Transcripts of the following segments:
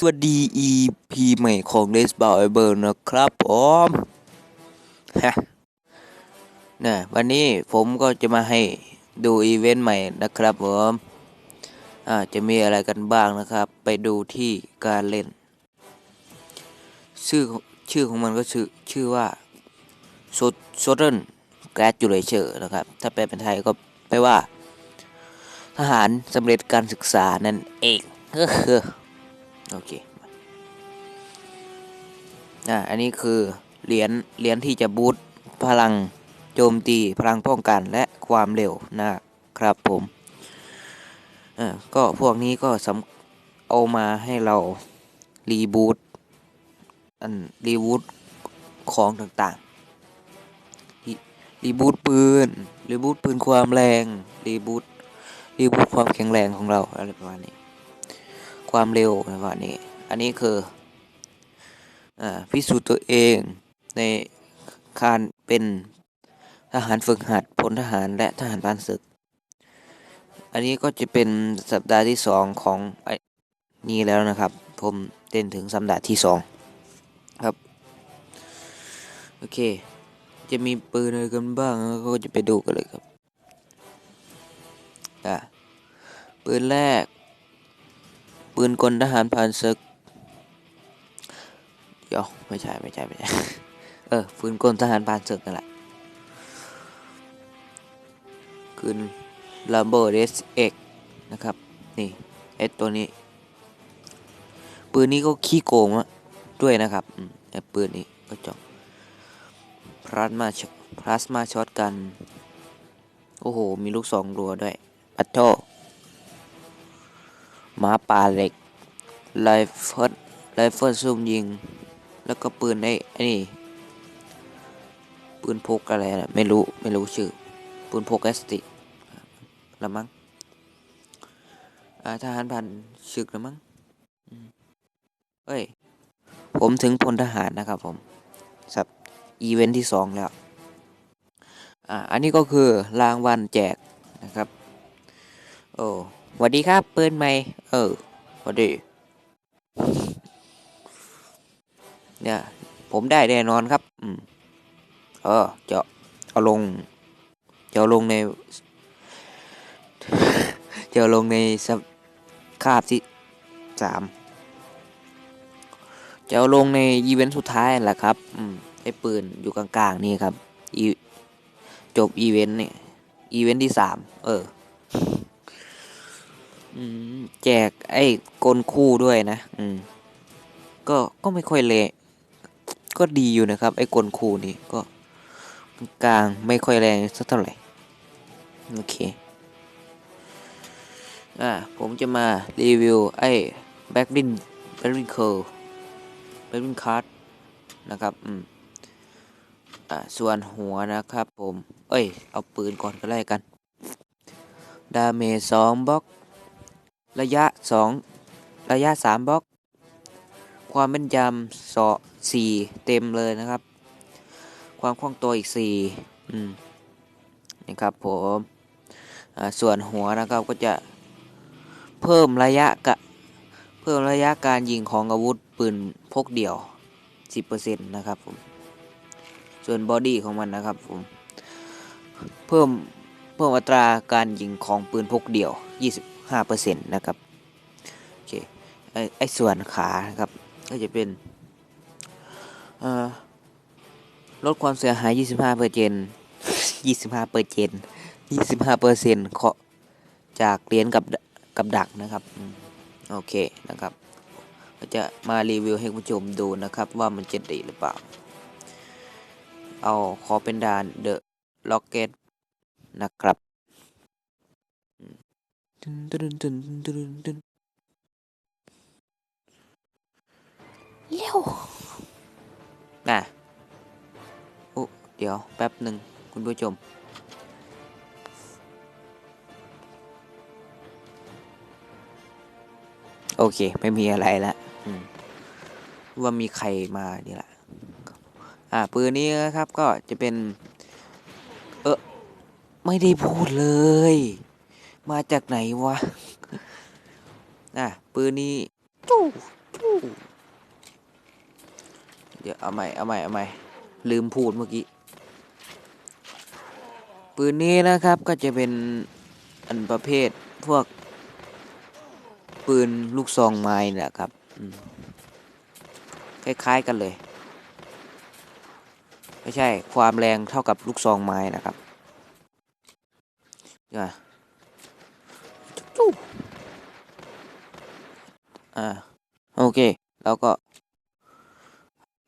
สวัสดี EP ใหม่ของ r a c e b a l l b e r นะครับผมฮะนะวันนี้ผมก็จะมาให้ดูอีเวนต์ใหม่นะครับผมอ่าจะมีอะไรกันบ้างนะครับ ไปดูที่การเล่น ชื่อชื่อของมันก็ชื่อชื่อว่า Southern Graduator นะครับ ถ้าแปลเป็นไทยก็แปลว่า ทหารสำเร็จการศึกษานั่นเอง โอเคอ่าอันนี้คือเหรียญเหรียญที่จะบูตพลังโจมตีพลังป้องกันและความเร็วนะครับผมอ่าก็พวกนี้ก็สำเอามาให้เรารีบูตอันรีบูตของต่างๆรีรีบูตปืนรีบูตปืนความแรงรีบูตรีบูตความแข็งแรงของเราอะไรประมาณนี้ ความเร็วประมาณนี้ อันนี้คืออ่าพิสูจน์ตัวเองในการเป็นทหารฝึกหัดพลทหารและทหารพานศึก อันนี้ก็จะเป็นสัปดาห์ที่สองของไอนี้แล้วนะครับ ผมเต้นถึงสัปดาห์ที่สองครับ โอเค จะมีปืนอะไรกันบ้างก็จะไปดูกันเลยครับอ่าปืนแรก ปืนกลทหารผ่านศึกเดี๋ยวไม่ใช่ไม่ใช่ไม่ใช่ เออปืนกลทหารผ่านศึกนั่นแหละปืนลาโบเดสเอกนะครับ นี่ไอตัวนี้ ปืนนี้ก็ขี้โกงอะด้วยนะครับไอปืนนี้ก็จบพลาสมาพลาสมาช็อตกัน โอ้โห มีลูกสองรัวด้วยปัตโต หมาป่าเหล็กไรเฟิลไรเฟิลซุ่มยิง แล้วก็ปืนไอ้นี่ ปืนพกอะไรนะไม่รู้ ไม่รู้ชื่อ ปืนพกแอสติละมั้งทหารพันชึกละมั้งเอ้ย ผมถึงพลทหารนะครับผมสับอีเวนท์ที่สองแล้ว อ่า อันนี้ก็คือรางวัลแจกนะครับ โอ้ สวัสดีครับ ปืนใหม่ เออสวัสดี เนี่ย ผมได้แน่นอนครับ อืม เออ จะเอาลง จะเอาลงใน จะเอาลงในสคาบที่สาม จะเอาลงในอีเวนต์สุดท้ายแหละครับ อืมไอ้ปืนอยู่กลางๆนี่ครับ จบอีเวนต์เนี่ย อีเวนต์ที่สาม เออ แจกไอ้กลคู่ด้วยนะ อืม ก็ก็ไม่ค่อยเละก็ดีอยู่นะครับ ไอ้กลคู่นี่ก็กลางไม่ค่อยแรงสักเท่าไหร่ โอเค อ่า ผมจะมารีวิวไอ้แบ็กลินแบ็กลินเคิร์แบ็กลินคัร์ดนะครับ อืม อ่า ส่วนหัวนะครับผม เอ้ย เอาปืนก่อนก็ได้กัน ดาเมจสองบล็อก ระยะสองระยะสามบล็อก ความแม่นยำสอสี่เต็มเลยนะครับ ความคล่องตัวอีกสี่อืมนี่ครับผมส่วนหัวนะครับก็จะเพิ่มระยะกะเพิ่มระยะการยิงของอาวุธปืนพกเดี่ยว 10%นะครับผมส่วนบอดี้ของมันนะครับผมเพิ่มเพิ่มอัตราการยิงของปืนพกเดี่ยว 5%นะครับโอเคไอไอส่วนขาครับก็จะเป็นลดความเสียหาย 25เปอร์เซ็นต์25เปอร์เซ็นต์25เปอร์เซ็นต์เคาะจากเหรียญกับกับดักนะครับโอเคนะครับก็จะมารีวิวให้ผู้ชมดูนะครับว่ามันจะดีหรือเปล่า เอาขอเป็นดานเดอะล็อกเก็ตนะครับ ตึนตึนตึนตึนตึนเร็วน่ะโอ้เดี๋ยว แป๊บหนึ่งคุณผู้ชมโอเค ไม่มีอะไรละอืมว่ามีใครมานี่แหละอ่าปืนนี้นะครับก็จะเป็น เออไม่ได้พูดเลย มาจากไหนวะอะปืนนี้จู้จเดี๋ยวเอาใหม่เอาใหม่เอาใหม่ลืมพูดเมื่อกี้ ปืนนี้นะครับก็จะเป็นอันประเภทพวก ปืนลูกซองไม้เนะครับอืมคล้ายๆกันเลย ไม่ใช่ความแรงเท่ากับลูกซองไม้นะครับอะจุ๊บ อ่า โอเค แล้วก็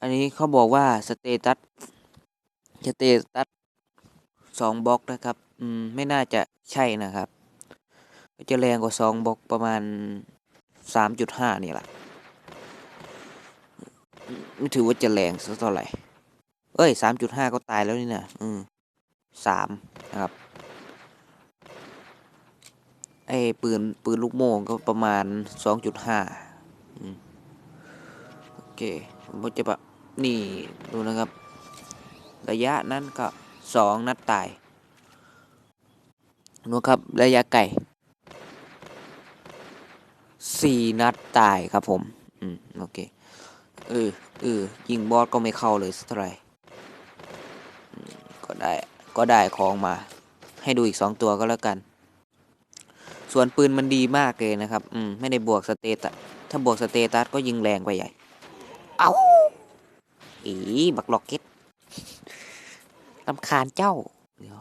อันนี้เขาบอกว่าสเตตัสสเตตัสสองบล็อกนะครับ อืม ไม่น่าจะใช่นะครับก็จะแรงกว่าสองบล็อกประมาณสามจุดห้านี่แหละไม่ถือว่าจะแรงสักเท่าไหร่ เอ้ยสามจุดห้าก็ตายแล้วนี่นะอืมสามนะครับ ไอ้ปืนปืนลูกโม่ก็ประมาณสองจุดห้าโอเคผมจะแบบนี่ดูนะครับ ระยะนั้นก็สองนัดตายนูครับระยะไกลสี่นัดตายครับผม อืมโอเคเออเออยิงบอสก็ไม่เข้าเลยสักท่าไหร่อืมก็ได้ก็ได้ของมา ให้ดูอีกสองตัวก็แล้วกัน ส่วนปืนมันดีมากเลยนะครับ อืม ไม่ได้บวกสเตตัส ถ้าบวกสเตตัสก็ยิงแรงไปใหญ่ เอาอีบักล็อกเก็ตลำคาญเจ้า เดี๋ยว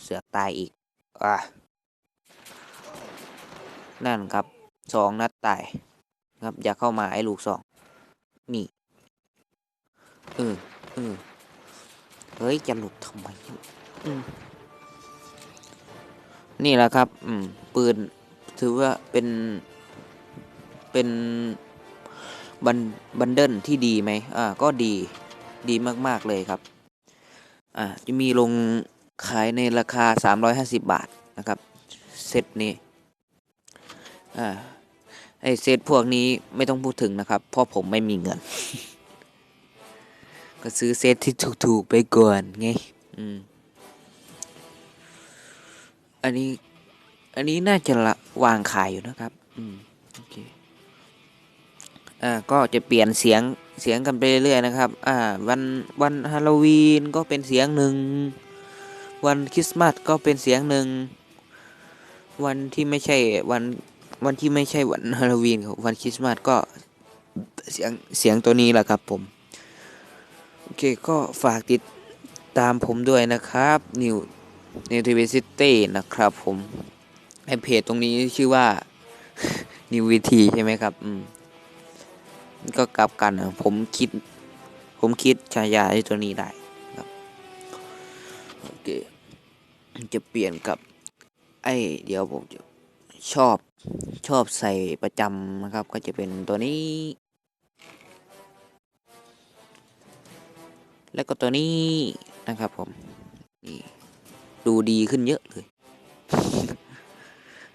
เสือกตายอีก อะ นั่นครับ สองนัดตาย ครับ อย่าเข้ามาไอ้ลูกสอง นี่ เออ เออ เฮ้ย จะหลุดทำไมอืม นี่แหละครับ อืม ปืน ถือว่าเป็น เป็นบันบันเดิลที่ดีไหมอ่า ก็ดี ดีมาก ๆ เลยครับ อ่า จะมีลงขายในราคา 350 บาทนะครับ เซตนี้ อ่า ไอเซตพวกนี้ไม่ต้องพูดถึงนะครับ เพราะผมไม่มีเงิน ก็ซื้อเซตที่ถูก ๆ ไปก่อนไง อืม อันนี้ อันนี้น่าจะละวางขายอยู่นะครับ อืม โอเค อ่า ก็จะเปลี่ยนเสียง เสียงกันไปเรื่อยๆนะครับ อ่า วัน วันฮาโลวีนก็เป็นเสียงหนึ่ง วันคริสต์มาสก็เป็นเสียงหนึ่ง วันที่ไม่ใช่วัน วันที่ไม่ใช่วันฮาโลวีนกับวันคริสต์มาสก็เสียง เสียงตัวนี้แหละครับผม โอเค ก็ฝากติดตามผมด้วยนะครับ นิว นิวทีวีซิตี้นะครับผมไอเพจตรงนี้ชื่อว่านิววีทีใช่ไหมครับ อืมก็กลับกันนะผมคิด ผมคิดฉายาที่ตัวนี้ได้ครับโอเคจะเปลี่ยนกับ ไอเดี๋ยวผมจะชอบชอบใส่ประจำนะครับ ก็จะเป็นตัวนี้ แล้วก็ตัวนี้นะครับผมนี่ ดูดีขึ้นเยอะเลย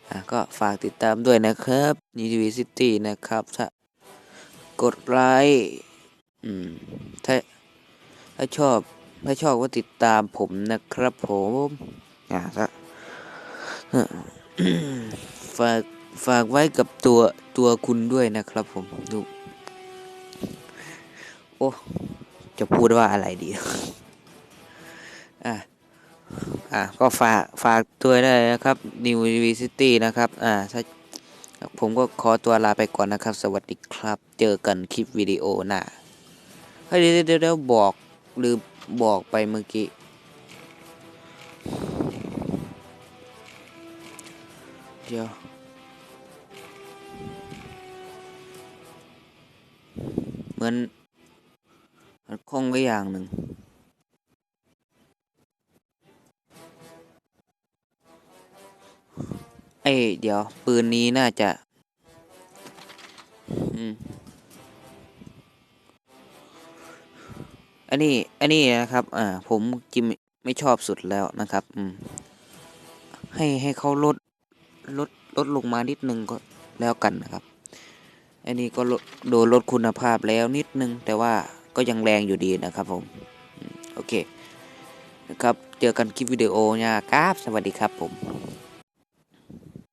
อะก็ฝากติดตามด้วยนะครับนิวซิตี้นะครับ ถ้ากดไลค์อืมถ้าถ้าชอบ ถ้าชอบก็ติดตามผมนะครับผมอะถ้าฝากฝากไว้กับตัวตัวคุณด้วยนะครับผมดูโอ้ จะพูดว่าอะไรดี อะ อะก็ฝากฝากตัวได้นะครับ New University นะครับอ่าถ้าผมก็ขอตัวลาไปก่อนนะครับ สวัสดีครับ เจอกันคลิปวิดีโอหน้าเฮ้ยเดี๋ยวเดี๋ยวเดี๋ยวบอกหรือบอกไปเมื่อกี้เดี๋ยวเหมือนมันคงไว้อย่างหนึ่ง เอ้ยเดี๋ยว ปืนนี้น่าจะ อืม อันนี้ อันนี้นะครับ อ่า ผมจิมไม่ชอบสุดแล้วนะครับ อืม ให้ให้เขาลด ลด ลดลงมานิดนึงก็แล้วกันนะครับ อันนี้ก็โดนลดคุณภาพแล้วนิดนึง แต่ว่าก็ยังแรงอยู่ดีนะครับผมอืมโอเค นะครับ เจอกันคลิปวิดีโอนะครับ สวัสดีครับผม